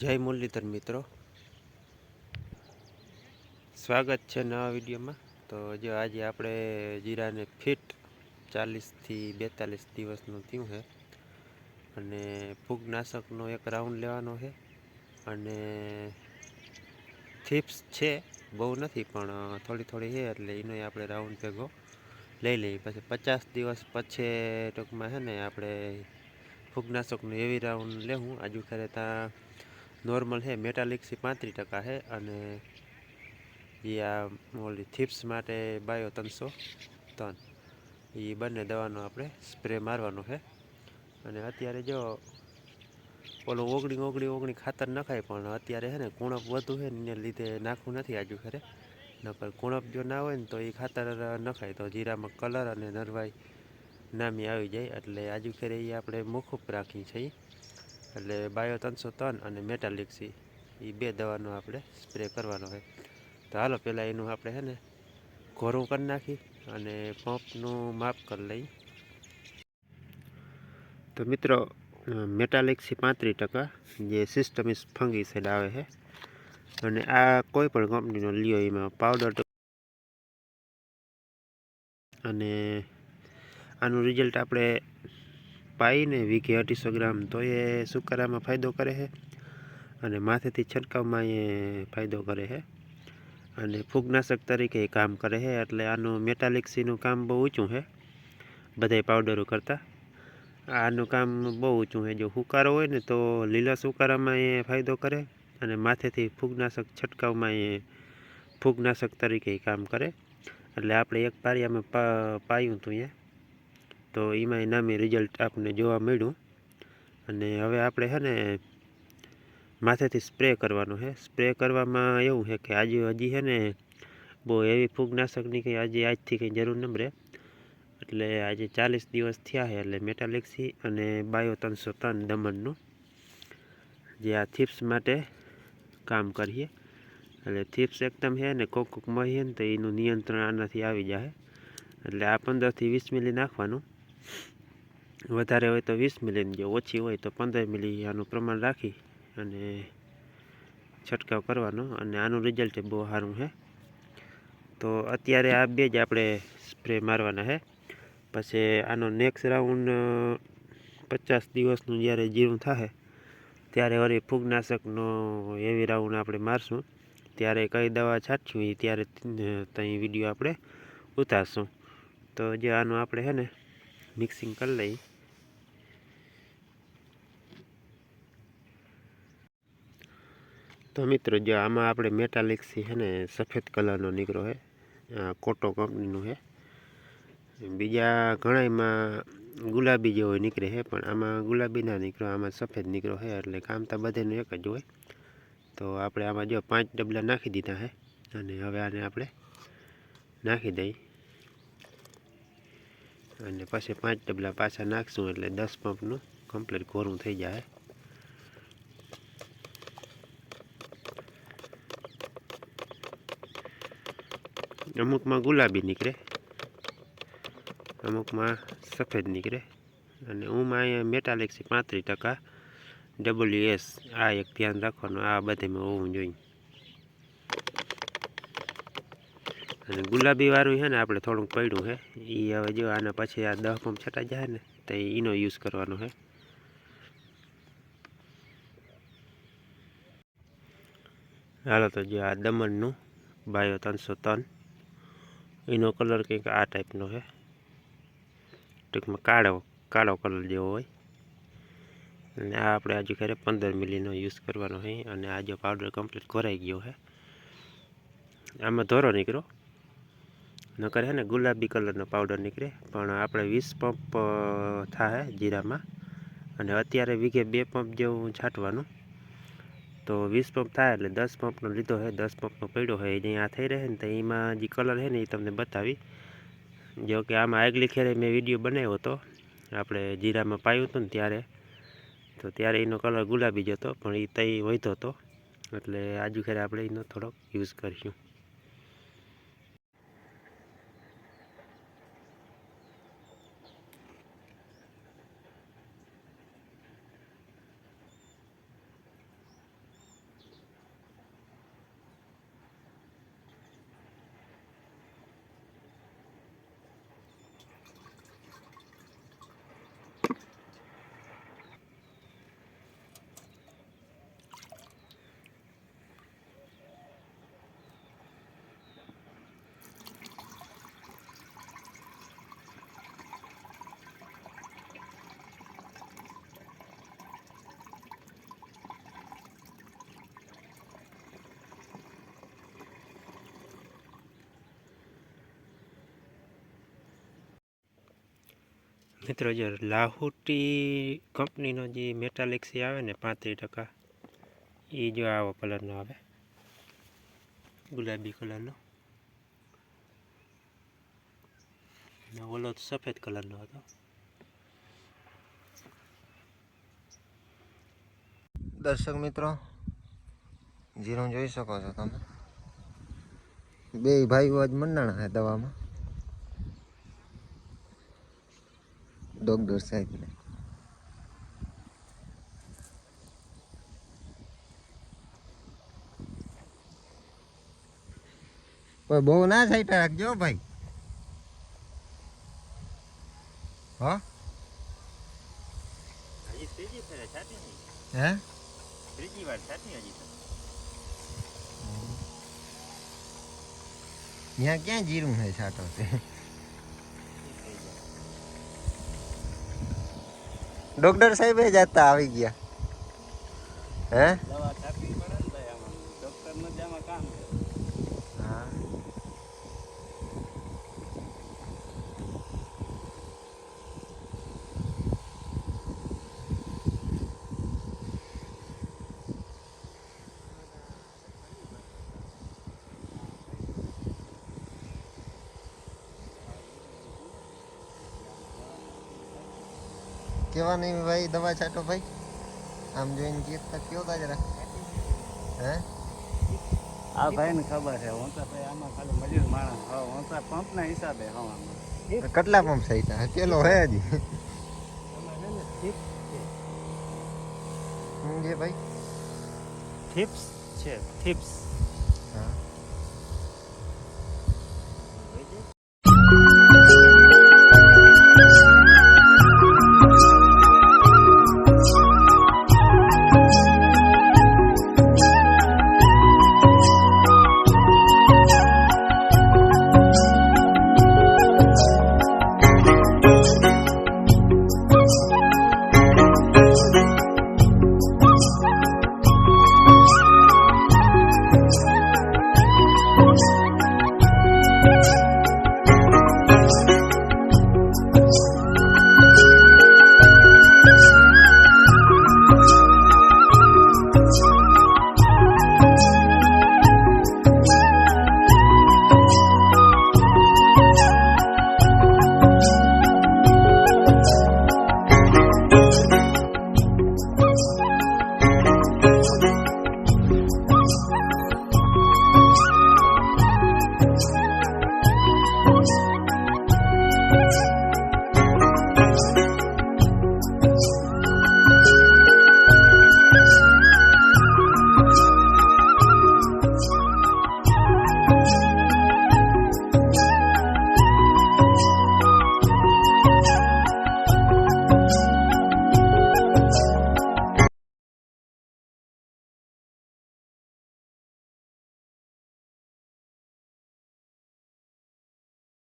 જય મુરલીધર મિત્રો. સ્વાગત છે નવા વિડીયોમાં. તો જો આજે આપણે જીરાને ફિટ ચાલીસથી બેતાલીસ દિવસનું થયું છે. અને ફૂગનાશકનો એક રાઉન્ડ લેવાનો છે. અને થીપ્સ છે, બહુ નથી, પણ થોડી થોડી છે એટલે એનો આપણે રાઉન્ડ ભેગો લઈ લઈએ. પછી પચાસ દિવસ પછી ટૂંકમાં છે ને આપણે ફૂગનાશકનું એવી રાઉન્ડ લેવું. આજુ ખરે ત્યાં નોર્મલ છે મેટાલિક્સી પાંત્રીસ ટકા છે અને એ આ ઓલી થીપ્સ માટે બાયો ત્રણસો ત્રણ એ બંને દવાનો આપણે સ્પ્રે મારવાનો છે અને અત્યારે જો ઓલું ઓગણી ઓગણી ઓગણી ખાતર નખાય, પણ અત્યારે છે ને કુણપ વધુ છે ને લીધે નાખવું નથી આજુ ખરે નકર કુણપ જો ના હોય ને તો એ ખાતર નખાય. તો જીરામાં કલર અને નરવાઈ નામી આવી જાય, એટલે આજુ ખેરે એ આપણે મોખૂફ રાખી છે એટલે બાયો ત્રણસો ત્રણ અને મેટાલિક્સી એ બે દવાનો આપણે સ્પ્રે કરવાનો હોય. તો હાલો પહેલાં એનું આપણે છે ને ઘોરું કરી નાખી અને પંપનું માપ કરી લઈ. તો મિત્રો મેટાલિક્સી પાંત્રીસ ટકા, જે સિસ્ટમિસ ફંગીસાઇડ આવે છે. અને આ કોઈ પણ કંપનીનો લ્યો, એમાં પાવડર અને આનું રિઝલ્ટ આપણે પાઈને વીઘે અઢીસો ગ્રામ. તો એ સુકારામાં ફાયદો કરે છે અને માથેથી છંટકાવમાં એ ફાયદો કરે છે. અને ફૂગનાશક તરીકે કામ કરે છે. એટલે આનું મેટાલિક્સીનું કામ બહુ ઊંચું છે. બધાય પાવડરો કરતાં. આનું કામ બહુ ઊંચું છે. જો હુકારો હોય ને તો લીલા સુકારામાં એ ફાયદો કરે અને માથેથી ફૂગનાશક છંટકાવમાં એ ફૂગનાશક તરીકે કામ કરે. એટલે આપણે એક પારિયામાં પાયું હતું અહીંયા. તો એમાં નામી રિઝલ્ટ આપણને જોવા મળ્યું. અને હવે આપણે છે ને માથેથી સ્પ્રે કરવાનો છે. સ્પ્રે કરવામાં એવું છે કે આજે હજી છે ને બહુ એવી ફૂગનાશકની કંઈ આજે આજથી કંઈ જરૂર ન એટલે આજે ચાલીસ દિવસ થયા છે એટલે મેટાલિક્સી અને બાયો ત્રણસો ત્રણ દમણનું. જે આ થીપ્સ માટે કામ કરીએ. એટલે થીપ્સ એકદમ છે ને કોક કોક મળીએ ને તો એનું નિયંત્રણ આનાથી આવી જાય. એટલે આ પંદરથી વીસ મિલી નાખવાનું. વધારે હોય તો વીસ મિલી જો ઓછી હોય તો પંદર મિલી આનું પ્રમાણ રાખી અને છંટકાવ કરવાનો અને આનું રિઝલ્ટ બહુ સારું છે તો અત્યારે આ બે જ આપણે સ્પ્રે મારવાના છે પછી આનો નેક્સ્ટ રાઉન્ડ પચાસ દિવસનું જ્યારે જીરું થશે ત્યારે વળી ફૂગનાશકનો એવી રાઉન્ડ આપણે મારશું. ત્યારે કઈ દવા છાંટશું એ ત્યારે ત્યાં વીડિયો આપણે ઉતારશું. તો જે આનું આપણે છે ને મિક્સિંગ કરી લઈ. તો મિત્રો, જો આમાં આપણે મેટાલિક્સી છે ને, સફેદ કલરનો નીકળો છે કોટો કંપનીનું છે બીજા ઘણામાં ગુલાબી જેવો નીકળે છે પણ આમાં ગુલાબી ના નીકળો, આમાં સફેદ નીકળો છે એટલે કામ તો બધાનું એક જ હોય. તો આપણે આમાં જો પાંચ ડબલા નાખી દીધા છે અને હવે આને આપણે નાખી દઈ અને પછી પાંચ ડબલા પાછા નાખશું એટલે દસ પંપનું કમ્પ્લીટ કોરું થઈ જાય. અમુકમાં ગુલાબી નીકળે, અમુકમાં સફેદ નીકળે અને ઉમાં અહીંયા મેટાલિક્સી પાંત્રીસ ટકા. ડબલ્યુ એસ આ એક ધ્યાન રાખવાનું, આ બધામાં હોવું જોઈએ. અને ગુલાબી વાળું છે ને આપણે થોડુંક પડ્યું છે. એ હવે જો આના પછી આ દહ પંપ છટાઈ જાય ને, તો એનો યુઝ કરવાનો છે. હાલો તો જો આ દમણનું બાયો ત્રણસો ત્રણ. એનો કલર કંઈક આ ટાઈપનો છે. ટૂંકમાં કાળો કાળો કલર જેવો હોય. અને આ આપણે આજુ ખરે પંદર મિલીનો યુઝ કરવાનો છે. અને આ જો પાવડર કમ્પ્લીટ કરાઈ ગયો છે. આમાં ધોરો નીકળો નકર હે ને ગુલાબી કલરનો પાવડર નીકળે. પણ આપણે વીસ પંપ થાય જીરામાં. અને અત્યારે વીઘે બે પંપ જેવું છાંટવાનું. તો વીસ પંપ થાય એટલે દસ પંપનો લીધો હોય દસ પંપનો પડ્યો હોય જે આ થઈ રહે ને તો એમાં જે કલર છે ને એ તમને બતાવી. જો કે આમાં આગલી ખેરે મેં વીડિયો બનાવ્યો હતો. આપણે જીરામાં પાયું હતું ને ત્યારે. તો ત્યારે એનો કલર ગુલાબી જ હતો, પણ એ તઈ વધ્યો હતો. એટલે આજુ ખેરે આપણે એનો થોડોક યુઝ કરીશું. મિત્રો, જે લાહુટી કંપનીનો જે મેટાલિક્સી આવે ને, પાંત્રીસ ટકા, એ જો આવો કલરનો આવે. ગુલાબી કલરનો ઓલો સફેદ કલરનો હતો. દર્શક મિત્રો, જીરું જોઈ શકો છો તમે? બે ભાઈઓ આજ મંડાણા છે દવામાં. ડોક્ટર સાહેબને પણ બહુ ના સાઈટ રાખજો ભાઈ હા હજી ત્રીજી ફેરે છાતી નહીં હે ત્રીજી વાર છાતી હજી તો ત્યાં ક્યાં જીરું છે છાંટો ડોક્ટર સાહેબ જતા આવી ગયા. હે દવા છાપવી પડે ને ભાઈ આમાં ડોક્ટરનું જ આમાં કામ છે હા કેવા નહીં ભાઈ? દવા છાંટો ભાઈ. આમ જોઈને કીધતા કયો તા જરા હે? આ ભાઈ ને ખબર છે હું તો ભાઈ આમાં ખાલી મજૂર માણસ હા હું તો પંપ ના હિસાબે હા આમાં. કેટલા પંપ સહિતા પેલો હે હજી. છે ભાઈ? થિપ્સ છે થિપ્સ હા.